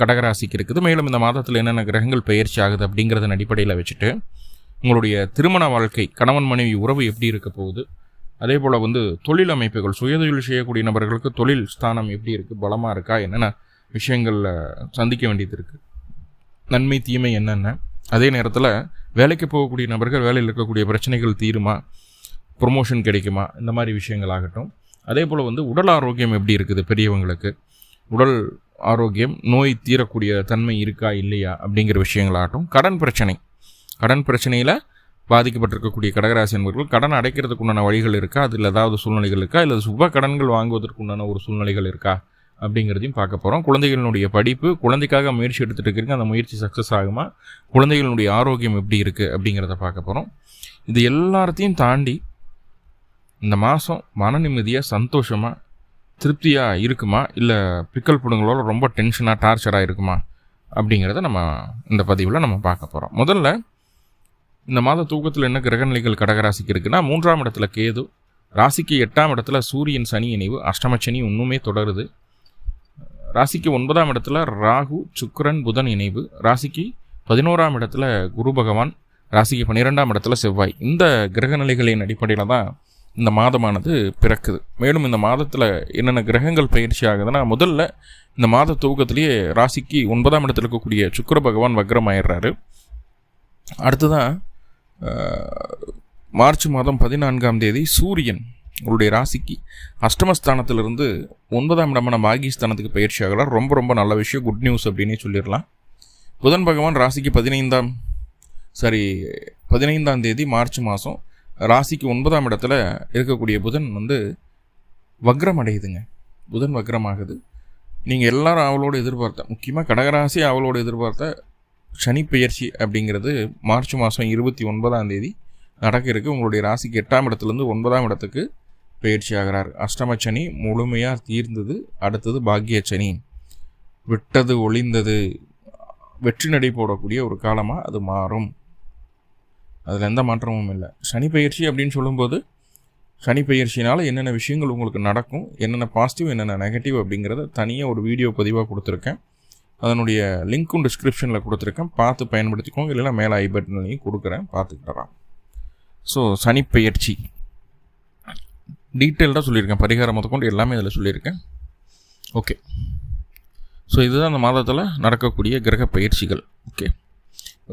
கடகராசிக்கு இருக்குது. மேலும் இந்த மாதத்தில் என்னென்ன கிரகங்கள் பயிற்சி ஆகுது அப்படிங்கிறதன் அடிப்படையில் வச்சுட்டு உங்களுடைய திருமண வாழ்க்கை கணவன் மனைவி உறவு எப்படி இருக்க போகுது? அதே போல் வந்து தொழில் அமைப்புகள் சுயதொழில் செய்யக்கூடிய நபர்களுக்கு தொழில் ஸ்தானம் எப்படி இருக்குது பலமாக இருக்கா? என்னென்ன விஷயங்களில் சந்திக்க வேண்டியது இருக்குது நன்மை தீமை என்னென்ன? அதே நேரத்தில் வேலைக்கு போகக்கூடிய நபர்கள் வேலையில் இருக்கக்கூடிய பிரச்சனைகள் தீருமா? ப்ரொமோஷன் கிடைக்குமா? இந்த மாதிரி விஷயங்கள் ஆகட்டும். அதே போல் வந்து உடல் ஆரோக்கியம் எப்படி இருக்குது பெரியவங்களுக்கு? உடல் ஆரோக்கியம் நோய் தீரக்கூடிய தன்மை இருக்கா இல்லையா அப்படிங்கிற விஷயங்களாகட்டும் கடன் பிரச்சனை. கடன் பிரச்சனையில் பாதிக்கப்பட்டிருக்கக்கூடிய கடகராசி என்பவர்கள் கடன் அடைக்கிறதுக்கு உண்டான வழிகள் இருக்கா? அதில் ஏதாவது சூழ்நிலைகள் இருக்கா? இல்லை சுப கடன்கள் வாங்குவதற்கு உண்டான ஒரு சூழ்நிலைகள் இருக்கா? அப்படிங்கிறதையும் பார்க்க போகிறோம் குழந்தைகளினுடைய படிப்பு குழந்தைக்காக முயற்சி எடுத்துகிட்டு இருக்கிறீங்க அந்த முயற்சி சக்ஸஸ் ஆகுமா? குழந்தைகளுடைய ஆரோக்கியம் எப்படி இருக்குது அப்படிங்கிறத பார்க்க போகிறோம் இது எல்லாத்தையும் தாண்டி இந்த மாதம் மன நிம்மதியாக சந்தோஷமாக திருப்தியாக இருக்குமா? இல்லை பிக்கல் புடுங்களோட ரொம்ப டென்ஷனாக டார்ச்சராக இருக்குமா? அப்படிங்கிறத நம்ம இந்த பதிவில் நம்ம பார்க்க போகிறோம் முதல்ல இந்த மாத தூக்கத்தில் என்ன கிரகநிலைகள் கடகராசிக்கு இருக்குன்னா மூன்றாம் இடத்துல கேது ராசிக்கு எட்டாம் இடத்துல சூரியன் சனி இணைவு அஷ்டமச்சனி இன்னுமே தொடருது. ராசிக்கு ஒன்பதாம் இடத்துல ராகு சுக்கரன் புதன் இணைவு. ராசிக்கு பதினோராம் இடத்துல குரு பகவான் ராசிக்கு பன்னிரெண்டாம் இடத்துல செவ்வாய். இந்த கிரகநிலைகளின் அடிப்படையில் தான் இந்த மாதமானது பிறக்குது. மேலும் இந்த மாதத்தில் என்னென்ன கிரகங்கள் பயிற்சி ஆகுதுன்னா முதல்ல இந்த மாத துவக்கத்திலேயே ராசிக்கு ஒன்பதாம் இடத்துல இருக்கக்கூடிய சுக்கர பகவான் வக்ரம் ஆயிடுறாரு அடுத்ததான் மார்ச் மாதம் பதினான்காம் தேதி சூரியன் உங்களுடைய ராசிக்கு அஷ்டமஸ்தானத்திலிருந்து ஒன்பதாம் இடமான பாகிஸ்தானத்துக்கு பயிற்சி ஆகலாம் ரொம்ப ரொம்ப நல்ல விஷயம். குட் நியூஸ் அப்படின்னே சொல்லிடலாம். புதன் பகவான் ராசிக்கு பதினைந்தாம் சாரி பதினைந்தாம் தேதி மார்ச் மாதம் ராசிக்கு ஒன்பதாம் இடத்துல இருக்கக்கூடிய புதன் வந்து வக்ரம் அடையுதுங்க புதன் வக்ரமாகுது. நீங்கள் எல்லாரும் அவளோடு எதிர்பார்த்த முக்கியமாக கடகராசி அவளோடு எதிர்பார்த்த சனி பெயர்ச்சி அப்படிங்கிறது மார்ச் மாதம் இருபத்தி ஒன்பதாம் தேதி நடக்க இருக்குது உங்களுடைய ராசிக்கு எட்டாம் இடத்துலேருந்து ஒன்பதாம் இடத்துக்கு பயிற்சி ஆகிறார். அஷ்டம சனி முழுமையாக தீர்ந்தது அடுத்தது பாக்கிய சனி. விட்டது ஒளிந்தது வெற்றி நடை போடக்கூடிய ஒரு காலமாக அது மாறும். அதில் எந்த மாற்றமும் இல்லை. சனி பயிற்சி அப்படின்னு சொல்லும்போது சனி பயிற்சினால் என்னென்ன விஷயங்கள் உங்களுக்கு நடக்கும் என்னென்ன பாசிட்டிவ் என்னென்ன நெகட்டிவ் அப்படிங்கிறத தனியாக ஒரு வீடியோ பதிவாக கொடுத்துருக்கேன். அதனுடைய லிங்க்கும் டிஸ்கிரிப்ஷனில் கொடுத்துருக்கேன். பார்த்து பயன்படுத்திக்கோங்க. இல்லைன்னா மேலே ஐ பட்டன்லையும் கொடுக்குறேன். பார்த்துக்கிட்டலாம் ஸோ சனி பயிற்சி டீட்டெயில்டாக சொல்லியிருக்கேன். பரிகாரம் முதற்கொண்டு எல்லாமே இதில் சொல்லியிருக்கேன். ஓகே ஸோ இதுதான் அந்த மாதத்தில் நடக்கக்கூடிய கிரக பயிற்சிகள் ஓகே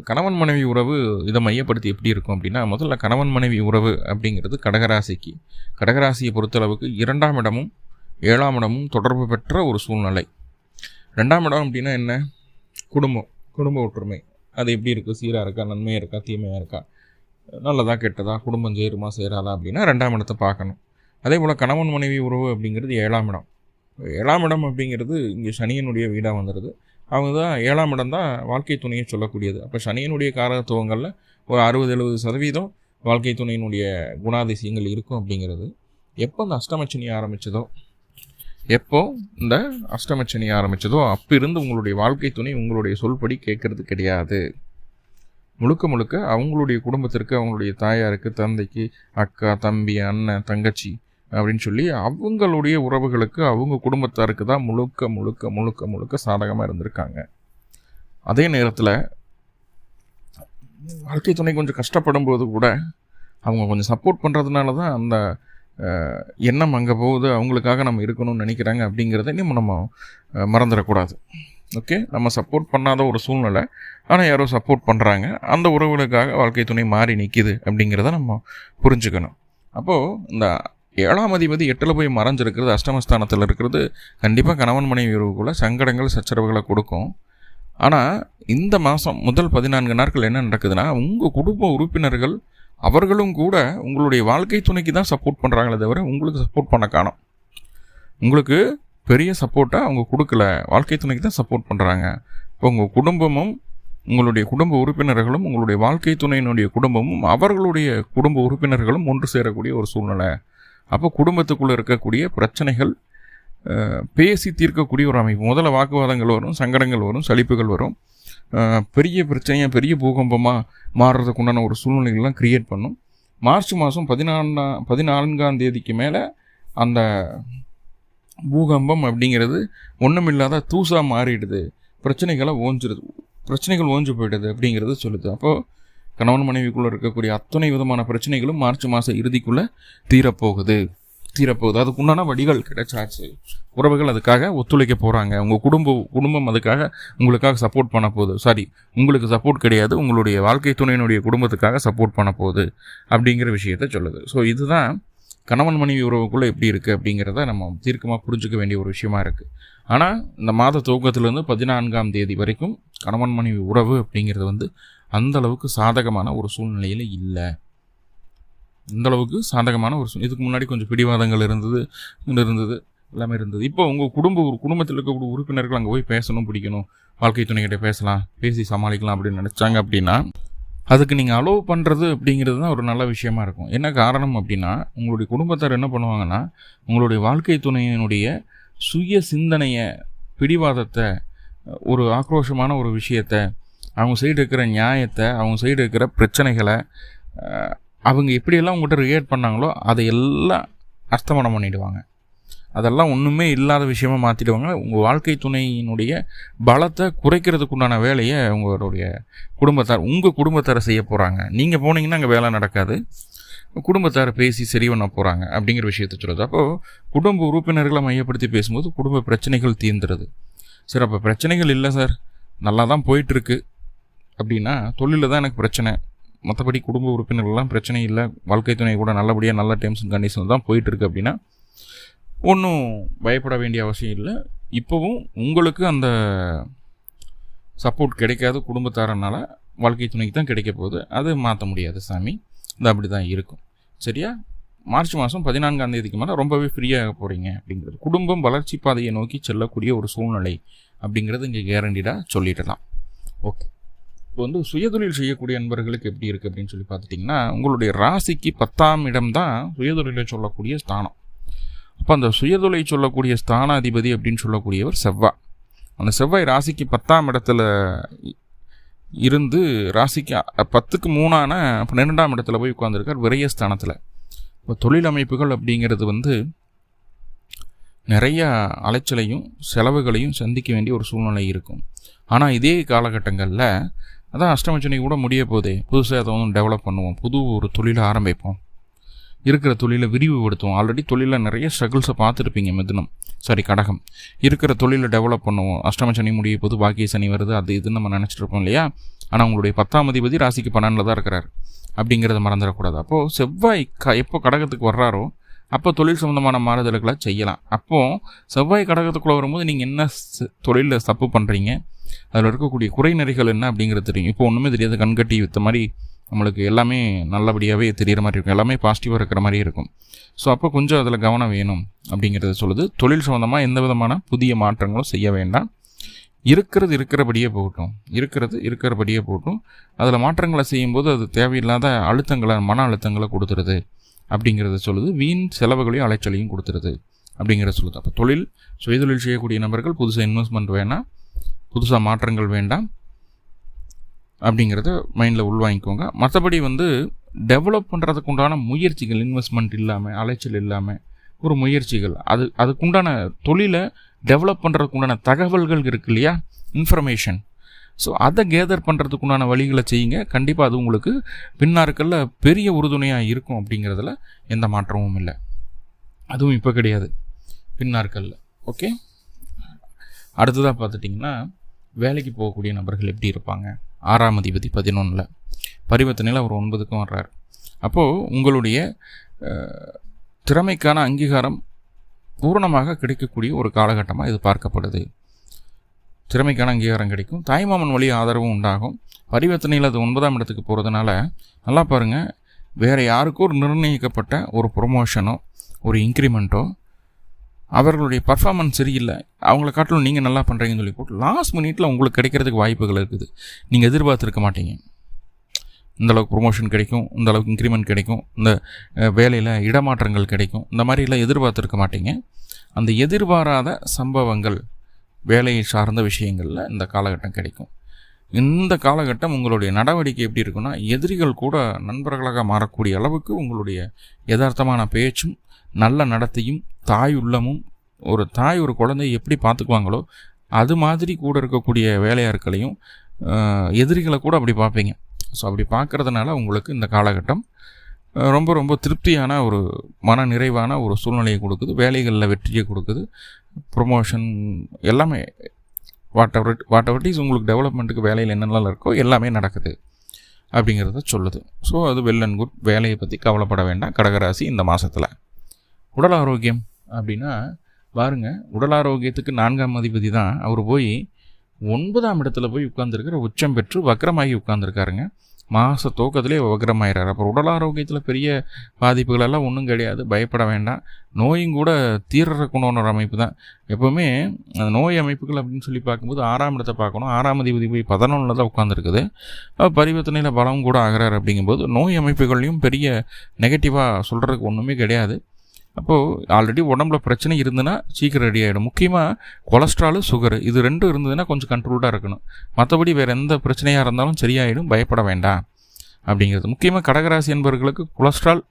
கணவன் மனைவி உறவு இதை மையப்படுத்தி எப்படி இருக்கும் அப்படின்னா முதல்ல கணவன் மனைவி உறவு அப்படிங்கிறது கடகராசிக்கு. கடகராசியை பொறுத்தளவுக்கு இரண்டாம் இடமும் ஏழாம் இடமும் தொடர்பு பெற்ற ஒரு சூழ்நிலை. ரெண்டாம் இடம் அப்படின்னா என்ன? குடும்பம் குடும்ப ஒற்றுமை. அது எப்படி இருக்குது சீராக இருக்கா? நன்மையாக இருக்கா? தீமையாக இருக்கா? நல்லதா கெட்டதா? குடும்பம் சேருமா சேராதா அப்படின்னா ரெண்டாம் இடத்தை பார்க்கணும். அதே போல் கணவன் மனைவி உறவு அப்படிங்கிறது ஏழாம் இடம். ஏழாம் இடம் அப்படிங்கிறது இங்கே சனியனுடைய வீடாக வந்துடுது அவங்க தான் ஏழாம் இடம் தான் வாழ்க்கை துணையை சொல்லக்கூடியது. அப்போ சனியனுடைய காரகத்துவங்களில் ஒரு அறுபது எழுபது சதவீதம் வாழ்க்கை துணையினுடைய குணாதிசயங்கள் இருக்கும் அப்படிங்கிறது. எப்போ இந்த அஷ்டமச்சனி ஆரம்பித்ததோ எப்போ இந்த அஷ்டமச்சனி ஆரம்பித்ததோ அப்போ இருந்து உங்களுடைய வாழ்க்கை துணை உங்களுடைய சொல்படி கேட்கறது கிடையாது. முழுக்க முழுக்க அவங்களுடைய குடும்பத்திற்கு அவங்களுடைய தாயாருக்கு தந்தைக்கு அக்கா தம்பி அண்ணன் தங்கச்சி அப்படின்னு சொல்லி அவங்களுடைய உறவுகளுக்கு அவங்க குடும்பத்தாருக்கு தான் முழுக்க முழுக்க முழுக்க முழுக்க சாதகமாக இருந்திருக்காங்க. அதே நேரத்தில் வாழ்க்கை துணை கொஞ்சம் கஷ்டப்படும் போது கூட அவங்க கொஞ்சம் சப்போர்ட் பண்ணுறதுனால தான் அந்த எண்ணம் அங்கே போகுது அவங்களுக்காக நம்ம இருக்கணும்னு நினைக்கிறாங்க அப்படிங்கிறத இன்னும் நம்ம மறந்துடக்கூடாது. ஓகே நம்ம சப்போர்ட் பண்ணாத ஒரு சூழ்நிலை. ஆனால் யாரோ சப்போர்ட் பண்ணுறாங்க அந்த உறவுகளுக்காக வாழ்க்கை துணை மாறி நிற்கிது அப்படிங்கிறத நம்ம புரிஞ்சுக்கணும். அப்போது இந்த ஏழாம் அதிபதி எட்டில் போய் மறைஞ்சிருக்கிறது அஷ்டமஸ்தானத்தில் இருக்கிறது. கண்டிப்பாக கணவன் மனைவி உறவுக்குள்ள சங்கடங்கள் சச்சரவுகளை கொடுக்கும். ஆனால் இந்த மாதம் முதல் பதினான்கு நாட்கள் என்ன நடக்குதுன்னா உங்கள் குடும்ப உறுப்பினர்கள் அவர்களும் கூட உங்களுடைய வாழ்க்கை துணைக்கு தான் சப்போர்ட் பண்ணுறாங்களே தவிர உங்களுக்கு சப்போர்ட் பண்ண காணும். உங்களுக்கு பெரிய சப்போர்ட்டாக அவங்க கொடுக்கல வாழ்க்கை துணைக்கு தான் சப்போர்ட் பண்ணுறாங்க இப்போ உங்கள் குடும்பமும் உங்களுடைய குடும்ப உறுப்பினர்களும் உங்களுடைய வாழ்க்கை துணையினுடைய குடும்பமும் அவர்களுடைய குடும்ப உறுப்பினர்களும் ஒன்று சேரக்கூடிய ஒரு சூழ்நிலை. அப்போ குடும்பத்துக்குள்ளே இருக்கக்கூடிய பிரச்சனைகள் பேசி தீர்க்கக்கூடிய ஒரு அமைப்பு. முதல்ல வாக்குவாதங்கள் வரும் சங்கடங்கள் வரும் சலிப்புகள் வரும். பெரிய பிரச்சனையாக பெரிய பூகம்பமாக மாறுறதுக்கு உண்டான ஒரு சூழ்நிலைகள்லாம் கிரியேட் பண்ணும். மார்ச் மாதம் பதினான்காம் பதினான்காம் தேதிக்கு மேலே அந்த பூகம்பம் அப்படிங்கிறது ஒன்றுமில்லாத தூசாக மாறிடுது. பிரச்சனைகளை ஓஞ்சிருது. பிரச்சனைகள் ஓஞ்சு போயிடுது அப்படிங்கிறது சொல்லுது. அப்போது கணவன் மனைவிக்குள்ளே இருக்கக்கூடிய அத்தனை விதமான பிரச்சனைகளும் மார்ச் மாத இறுதிக்குள்ளே தீரப்போகுது. தீரப்போகுது. அதுக்கு உண்டான வழிகள் கிடைச்சாச்சு. உறவுகள் அதுக்காக ஒத்துழைக்க போகிறாங்க உங்கள் குடும்ப குடும்பம் அதுக்காக உங்களுக்காக சப்போர்ட் பண்ண போகுது. சாரி உங்களுக்கு சப்போர்ட் கிடையாது. உங்களுடைய வாழ்க்கை துணையினுடைய குடும்பத்துக்காக சப்போர்ட் பண்ண போகுது அப்படிங்கிற விஷயத்த சொல்லுது. ஸோ இதுதான் கணவன் மனைவி உறவுக்குள்ளே எப்படி இருக்குது அப்படிங்கிறத நம்ம தீர்க்கமாக புரிஞ்சுக்க வேண்டிய ஒரு விஷயமா இருக்குது ஆனால் இந்த மாத துவக்கத்திலேருந்து பதினான்காம் தேதி வரைக்கும் கணவன் மனைவி உறவு அப்படிங்கிறது வந்து அந்த அளவுக்கு சாதகமான ஒரு சூழ்நிலையில் இல்லை. இந்தளவுக்கு சாதகமான ஒரு இதுக்கு முன்னாடி கொஞ்சம் பிடிவாதங்கள் இருந்தது இருந்தது எல்லாமே இருந்தது. இப்போ உங்கள் குடும்ப ஒரு குடும்பத்தில் இருக்கக்கூடிய உறுப்பினர்கள் அங்கே போய் பேசணும் பிடிக்கணும். வாழ்க்கை துணைக்கிட்ட பேசலாம் பேசி சமாளிக்கலாம் அப்படின்னு நினச்சாங்க அப்படின்னா அதுக்கு நீங்கள் அலோவ் பண்ணுறது அப்படிங்கிறது தான் ஒரு நல்ல விஷயமா இருக்கும். என்ன காரணம் அப்படின்னா உங்களுடைய குடும்பத்தார் என்ன பண்ணுவாங்கன்னா உங்களுடைய வாழ்க்கை துணையினுடைய சுய சிந்தனையை பிடிவாதத்தை ஒரு ஆக்ரோஷமான ஒரு விஷயத்தை அவங்க சைடு இருக்கிற நியாயத்தை அவங்க சைடு இருக்கிற பிரச்சனைகளை அவங்க எப்படியெல்லாம் உங்கள்கிட்ட ரியாக்ட் பண்ணாங்களோ அதை எல்லாம் அர்த்தமனம் பண்ணிவிடுவாங்க அதெல்லாம் ஒன்றுமே இல்லாத விஷயமா மாற்றிடுவாங்க உங்கள் வாழ்க்கை துணையினுடைய பலத்தை குறைக்கிறதுக்குண்டான வேலையை உங்களுடைய குடும்பத்தார் உங்கள் குடும்பத்தாரை செய்ய போகிறாங்க நீங்கள் போனீங்கன்னா அங்கே வேலை நடக்காது. குடும்பத்தாரை பேசி சரி பண்ண போகிறாங்க அப்படிங்கிற விஷயத்த சொல்லுது அப்போது குடும்ப உறுப்பினர்களை மையப்படுத்தி பேசும்போது குடும்ப பிரச்சனைகள் தீர்ந்துருது சார் அப்போ பிரச்சனைகள் இல்லை சார். நல்லா தான் போயிட்டுருக்கு அப்படின்னா தொழிலில் தான் எனக்கு பிரச்சனை. மற்றபடி குடும்ப உறுப்பினர்கள்லாம் பிரச்சனை இல்லை. வாழ்க்கை துணை கூட நல்லபடியாக நல்ல டேர்ம்ஸ் அண்ட் கண்டிஷன் தான் போயிட்டுருக்கு அப்படின்னா ஒன்றும் பயப்பட வேண்டிய அவசியம் இல்லை. இப்போவும் உங்களுக்கு அந்த சப்போர்ட் கிடைக்காத குடும்பத்தாரனால் வாழ்க்கை துணைக்கு தான் கிடைக்க போகுது. அது மாற்ற முடியாது சாமி. இது அப்படி தான் இருக்கும். சரியா? மார்ச் மாதம் பதினான்காம் தேதிக்கு மேலே ரொம்பவே ஃப்ரீயாக போகிறீங்க அப்படிங்கிறது. குடும்பம் வளர்ச்சி பாதையை நோக்கி செல்லக்கூடிய ஒரு சூழ்நிலை அப்படிங்கிறது இங்கே கேரண்டிடாக சொல்லிடலாம். ஓகே இப்போ வந்து சுயதொழில் செய்யக்கூடிய நண்பர்களுக்கு எப்படி இருக்குது அப்படின்னு சொல்லி பார்த்துட்டிங்கன்னா உங்களுடைய ராசிக்கு பத்தாம் இடம் தான் சுயதொழிலை சொல்லக்கூடிய ஸ்தானம். அப்போ அந்த சுயதொலை சொல்லக்கூடிய ஸ்தானாதிபதி அப்படின்னு சொல்லக்கூடியவர் செவ்வாய் அந்த செவ்வாய் ராசிக்கு பத்தாம் இடத்துல இ- இருந்து ராசிக்கு பத்துக்கு மூணான பன்னிரெண்டாம் இடத்துல போய் உட்காந்துருக்கார் விரயஸ்தானத்தில் இப்போ தொழில் அமைப்புகள் அப்படிங்கிறது வந்து நிறையா அலைச்சலையும் செலவுகளையும் சந்திக்க வேண்டிய ஒரு சூழ்நிலை இருக்கும். ஆனால் இதே காலகட்டங்களில் அதான் அஷ்டமச்சனி கூட முடிய போதே புதுசாக அதை வந்து டெவலப் பண்ணுவோம். புது ஒரு தொழிலை ஆரம்பிப்போம். இருக்கிற தொழிலை விரிவுபடுத்துவோம். ஆல்ரெடி தொழிலில் நிறைய ஸ்ட்ரகிள்ஸை பார்த்துருப்பீங்க மிதுனம். சாரி கடகம். இருக்கிற தொழிலை டெவலப் பண்ணுவோம். அஷ்டம சனி முடிய போது பாக்கிய சனி வருது அது இதுன்னு நம்ம நினச்சிட்டு இருப்போம் இல்லையா? ஆனால் உங்களுடைய பத்தாம் அதிபதி ராசிக்கு பன்னெண்டில் தான் இருக்கிறார். அப்படிங்கிறத மறந்துடக்கூடாது. அப்போது செவ்வாய் க எப்போ கடகத்துக்கு வர்றாரோ அப்போ தொழில் சம்மந்தமான மாறுதல்களை செய்யலாம். அப்போது செவ்வாய் கடகத்துக்குள்ளே வரும்போது நீங்கள் என்ன தொழிலில் தப்பு பண்ணுறீங்க அதில் இருக்கக்கூடிய குறைநிறைகள் என்ன அப்படிங்கிறது தெரியும். இப்போ ஒன்றுமே தெரியாது. கண்கட்டி வித்த மாதிரி நம்மளுக்கு எல்லாமே நல்லபடியாகவே தெரிகிற மாதிரி இருக்கும். எல்லாமே பாசிட்டிவாக இருக்கிற மாதிரி இருக்கும். ஸோ அப்போ கொஞ்சம் அதில் கவனம் வேணும் அப்படிங்கிறத சொல்லுது. தொழில் சம்மந்தமாக எந்த விதமான புதிய மாற்றங்களும் செய்ய வேண்டாம். இருக்கிறது இருக்கிறபடியே போகட்டும். இருக்கிறது இருக்கிறபடியே போகட்டும். அதில் மாற்றங்களை செய்யும்போது அது தேவையில்லாத அழுத்தங்களை மன அழுத்தங்களை கொடுத்துருது அப்படிங்கிறத சொல்லுது. வீண் செலவுகளையும் அலைச்சலையும் கொடுத்துருது அப்படிங்கிறத சொல்லுது. அப்போ தொழில் சுயதொழில் செய்யக்கூடிய நபர்கள் புதுசாக இன்வெஸ்ட்மெண்ட் வேணாம். புதுசாக மாற்றங்கள் வேண்டாம். அப்படிங்கிறத மைண்டில் உள்வாங்கிக்கோங்க. மற்றபடி வந்து டெவலப் பண்ணுறதுக்கு உண்டான முயற்சிகள் இன்வெஸ்ட்மெண்ட் இல்லாமல் அலைச்சல் இல்லாமல் ஒரு முயற்சிகள். அது அதுக்குண்டான தொழிலை டெவலப் பண்ணுறதுக்கு உண்டான தகவல்கள் இருக்கு இல்லையா? இன்ஃபர்மேஷன் ஸோ அதை கேதர் பண்ணுறதுக்குண்டான வழிகளை செய்யுங்க. கண்டிப்பாக அது உங்களுக்கு பின்னாட்களில் பெரிய உறுதுணையாக இருக்கும் அப்படிங்கிறதுல எந்த மாற்றமும் இல்லை. அதுவும் இப்போ கிடையாது. பின்னாட்களில் ஓகே அடுத்ததாக பார்த்துட்டிங்கன்னா வேலைக்கு போகக்கூடிய நபர்கள் எப்படி இருப்பாங்க? ஆறாம் அதிபதி பதினொன்றில் பரிவர்த்தனையில் அவர் ஒன்பதுக்கும் வர்றார். அப்போது உங்களுடைய திறமைக்கான அங்கீகாரம் பூரணமாக கிடைக்கக்கூடிய ஒரு காலகட்டமாக இது பார்க்கப்படுது. திறமைக்கான அங்கீகாரம் கிடைக்கும். தாய்மாமன் வழி ஆதரவும் உண்டாகும். பரிவர்த்தனையில் அது ஒன்பதாம் இடத்துக்கு போகிறதுனால நல்லா பாருங்கள் வேறு யாருக்கும் ஒரு நிர்ணயிக்கப்பட்ட ஒரு ப்ரொமோஷனோ ஒரு இன்க்ரிமெண்ட்டோ அவர்களுடைய பர்ஃபார்மன்ஸ் சரியில்லை. அவங்கள காட்டிலும் நீங்கள் நல்லா பண்ணுறீங்கன்னு சொல்லி போட்டு லாஸ்ட் மினிட்டில் உங்களுக்கு கிடைக்கிறதுக்கு வாய்ப்புகள் இருக்குது. நீங்கள் எதிர்பார்த்துருக்க மாட்டீங்க. இந்த அளவுக்கு ப்ரொமோஷன் கிடைக்கும் இந்த அளவுக்கு இன்க்ரிமெண்ட் கிடைக்கும் இந்த வேலையில் இடமாற்றங்கள் கிடைக்கும். இந்த மாதிரிலாம் எதிர்பார்த்துருக்க மாட்டீங்க. அந்த எதிர்பாராத சம்பவங்கள் வேலையை சார்ந்த விஷயங்களில் இந்த காலகட்டம் கிடைக்கும். இந்த காலகட்டம் உங்களுடைய நடவடிக்கை எப்படி இருக்குன்னா எதிரிகள் கூட நண்பர்களாக மாறக்கூடிய அளவுக்கு உங்களுடைய யதார்த்தமான பேச்சும் நல்ல நடத்தையும் தாய் உள்ளமும் ஒரு தாய் ஒரு குழந்தையை எப்படி பார்த்துக்குவாங்களோ அது மாதிரி கூட இருக்கக்கூடிய வேலையாட்களையும் எதிரிகளை கூட அப்படி பார்ப்பீங்க. ஸோ அப்படி பார்க்குறதுனால உங்களுக்கு இந்த காலகட்டம் ரொம்ப ரொம்ப திருப்தியான ஒரு மன நிறைவான ஒரு சூழ்நிலையை கொடுக்குது. வேலைகளில் வெற்றியை கொடுக்குது. ப்ரொமோஷன் எல்லாமே whatever whatever is உங்களுக்கு டெவலப்மெண்ட்டுக்கு வேலையில் என்னென்னலாம் இருக்கோ எல்லாமே நடக்குது அப்படிங்கிறத சொல்லுது. ஸோ அது வெல் அண்ட் குட் வேலையை பற்றி கவலைப்பட வேண்டாம். கடகராசி இந்த மாதத்தில் உடல் ஆரோக்கியம் அப்படின்னா பாருங்கள் உடல் ஆரோக்கியத்துக்கு நான்காம் அதிபதி தான். அவர் போய் ஒன்பதாம் இடத்துல போய் உட்காந்துருக்கிற உச்சம் பெற்று வக்கரமாகி உட்காந்துருக்காருங்க மாத தோக்கத்திலே வக்கரமாயிறாரு அப்புறம் உடல் ஆரோக்கியத்தில் பெரிய பாதிப்புகளெல்லாம் ஒன்றும் கிடையாது. பயப்பட வேண்டாம். நோயும் கூட தீர்றக்குன்னு ஒரு அமைப்பு தான். எப்போவுமே அந்த நோய் அமைப்புகள் அப்படின்னு சொல்லி பார்க்கும்போது ஆறாம் இடத்தை பார்க்கணும். ஆறாம் அதிபதி போய் பதினொன்றில் தான் உட்காந்துருக்குது பரிவர்த்தனையில் பலம் கூட ஆகிறார் அப்படிங்கும்போது நோய் அமைப்புகள்லையும் பெரிய நெகட்டிவாக சொல்கிறதுக்கு ஒன்றுமே கிடையாது. அப்போது ஆல்ரெடி உடம்புல பிரச்சனை இருந்ததுன்னா சீக்கிரம் ரெடி ஆகிடும் முக்கியமாக கொலஸ்ட்ராலு சுகரு இது ரெண்டும் இருந்ததுன்னா கொஞ்சம் கண்ட்ரோல்டாக இருக்கணும். மற்றபடி வேறு எந்த பிரச்சனையாக இருந்தாலும் சரியாயிடும் பயப்பட வேண்டாம் அப்படிங்கிறது. முக்கியமாக கடகராசி என்பவர்களுக்கு கொலஸ்ட்ரால்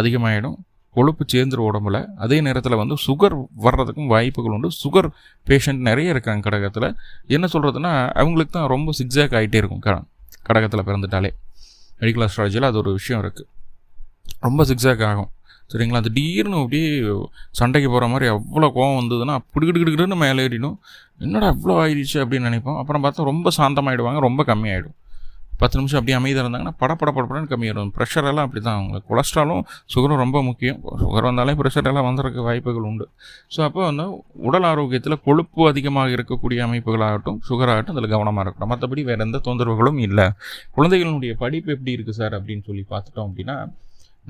அதிகமாகிடும் கொழுப்பு சேர்ந்துரு உடம்புல. அதே நேரத்தில் வந்து சுகர் வர்றதுக்கும் வாய்ப்புகள் உண்டு. சுகர் பேஷண்ட் நிறைய இருக்காங்க கடகத்தில். என்ன சொல்கிறதுனா அவங்களுக்கு தான் ரொம்ப சிக்ஸாக் ஆகிட்டே இருக்கும் க கடகத்தில் பிறந்துட்டாலே. மெடிக்கல் அஸ்ட்ராலஜியில் அது ஒரு விஷயம் இருக்குது ரொம்ப சிக்ஸாக் ஆகும். சரிங்களா? திடீர்னு அப்படியே சண்டைக்கு போகிற மாதிரி அவ்வளோ கோவம் வந்ததுன்னா அப்படி மேலே ஏறிடும். என்னடா அவ்வளோ ஆயிடுச்சு அப்படின்னு நினைப்போம். அப்புறம் பார்த்தா ரொம்ப சாந்தமாயிடுவாங்க ரொம்ப கம்மியாயிடும். பத்து நிமிஷம் அப்படியே அமைதியாக இருந்தாங்கன்னா படப்பட படப்படன்னு கம்மியாயிடும். ப்ரெஷர் எல்லாம் அப்படி தான் அவங்களுக்கு கொலஸ்ட்ராலும் சுகரும் ரொம்ப முக்கியம். சுகர் வந்தாலே ப்ரெஷர் எல்லாம் வந்துறதுக்கு வாய்ப்புகள் உண்டு. ஸோ அப்போ வந்து உடல் ஆரோக்கியத்தில் கொழுப்பு அதிகமாக இருக்கக்கூடிய அமைப்புகளாகட்டும் சுகராகட்டும் அதில் கவனமாக இருக்கணும். மற்றபடி வேறு எந்த தொந்தரவுகளும் இல்லை. குழந்தைகளுடைய படிப்பு எப்படி இருக்குது சார் அப்படின்னு சொல்லி பார்த்துட்டோம் அப்படின்னா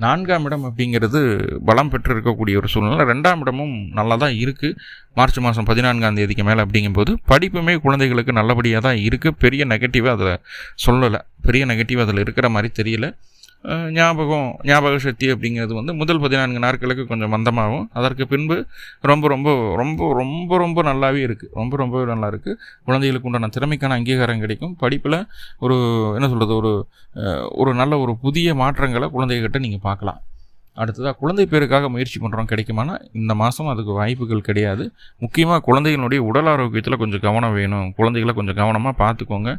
நான்காம் இடம் அப்படிங்கிறது பலம் பெற்று இருக்கக்கூடிய ஒரு சூழ்நிலை. ரெண்டாம் இடமும் நல்லா தான் இருக்குது மார்ச் மாதம் பதினான்காம் தேதிக்கு மேலே அப்படிங்கும்போது படிப்புமே குழந்தைகளுக்கு நல்லபடியாக தான் இருக்குது பெரிய நெகட்டிவாக அதில் சொல்லலை. பெரிய நெகட்டிவ் அதில் இருக்கிற மாதிரி தெரியல. ஞாபகம் ஞாபக சக்தி அப்படிங்கிறது வந்து முதல் பதினான்கு நாட்களுக்கு கொஞ்சம் மந்தமாகும். அதற்கு பின்பு ரொம்ப ரொம்ப ரொம்ப ரொம்ப ரொம்ப நல்லாவே இருக்குது ரொம்ப ரொம்ப நல்லா இருக்குது குழந்தைகளுக்கு உண்டான திறமைக்கான அங்கீகாரம் கிடைக்கும். படிப்பில் ஒரு என்ன சொல்கிறது ஒரு ஒரு நல்ல ஒரு புதிய மாற்றங்களை குழந்தைகிட்ட நீங்கள் பார்க்கலாம். அடுத்ததாக குழந்தை பேருக்காக முயற்சி பண்ணுறோம் கிடைக்குமானா இந்த மாதம் அதுக்கு வாய்ப்புகள் கிடையாது. முக்கியமாக குழந்தைகளுடைய உடல் ஆரோக்கியத்தில் கொஞ்சம் கவனம் வேணும். குழந்தைகளை கொஞ்சம் கவனமாக பார்த்துக்கோங்க.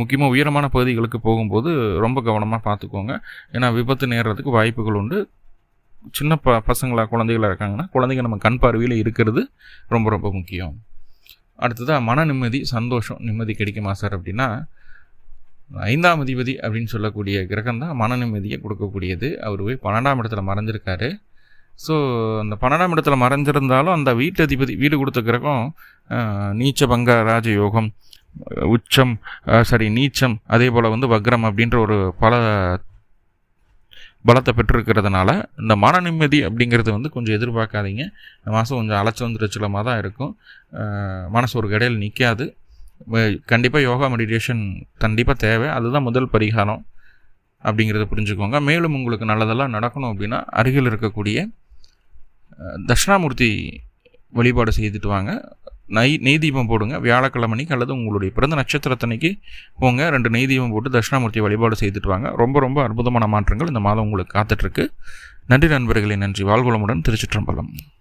முக்கியமாக உயரமான பகுதிகளுக்கு போகும்போது ரொம்ப கவனமாக பார்த்துக்கோங்க. ஏன்னா விபத்து நேர்றதுக்கு வாய்ப்புகள் உண்டு. சின்ன ப பசங்களாக குழந்தைகளாக இருக்காங்கன்னா குழந்தைங்க நம்ம கண் பார்வையில் இருக்கிறது ரொம்ப ரொம்ப முக்கியம். அடுத்ததாக மன நிம்மதி சந்தோஷம் நிம்மதி கிடைக்குமா சார் அப்படின்னா ஐந்தாம் அதிபதி அப்படின்னு சொல்லக்கூடிய கிரகம் தான் மன நிம்மதியை கொடுக்கக்கூடியது. அவர் போய் பன்னெண்டாம் இடத்துல மறைஞ்சிருக்காரு. ஸோ அந்த பன்னெண்டாம் இடத்துல மறைஞ்சிருந்தாலும் அந்த வீட்டு அதிபதி வீடு கொடுத்த கிரகம் நீச்ச பங்க ராஜயோகம் உச்சம் சரி நீச்சம் அதே போல் வந்து வக்ரம் அப்படின்ற ஒரு பல பலத்தை பெற்றிருக்கிறதுனால இந்த மன நிம்மதி அப்படிங்கிறது வந்து கொஞ்சம் எதிர்பார்க்காதீங்க. இந்த மாதம் கொஞ்சம் அலைச்சி திருச்சலமாக தான் இருக்கும். மனசு ஒரு கடையில் நிற்காது கண்டிப்பாக யோகா மெடிடேஷன் கண்டிப்பாக தேவை. அதுதான் முதல் பரிகாரம் அப்படிங்கிறத புரிஞ்சுக்கோங்க. மேலும் உங்களுக்கு நல்லதெல்லாம் நடக்கணும் அப்படின்னா அருகில் இருக்கக்கூடிய தட்சிணாமூர்த்தி வழிபாடு செய்துட்டு வாங்க. நெய் நெய் தீபம் போடுங்க. வியாழக்கிழமைக்கு அல்லது உங்களுடைய பிறந்த நட்சத்திரத்தனைக்கு போங்க. ரெண்டு நெய் தீபம் போட்டு தட்சிணாமூர்த்தி வழிபாடு செய்துட்டு வாங்க. ரொம்ப ரொம்ப அற்புதமான மாற்றங்கள் இந்த மாதம் உங்களுக்கு காத்துட்ருக்கு நன்றி நண்பர்களே. நன்றி. வாழ்வளமுடன் திருச்சிற்றம்பலம்.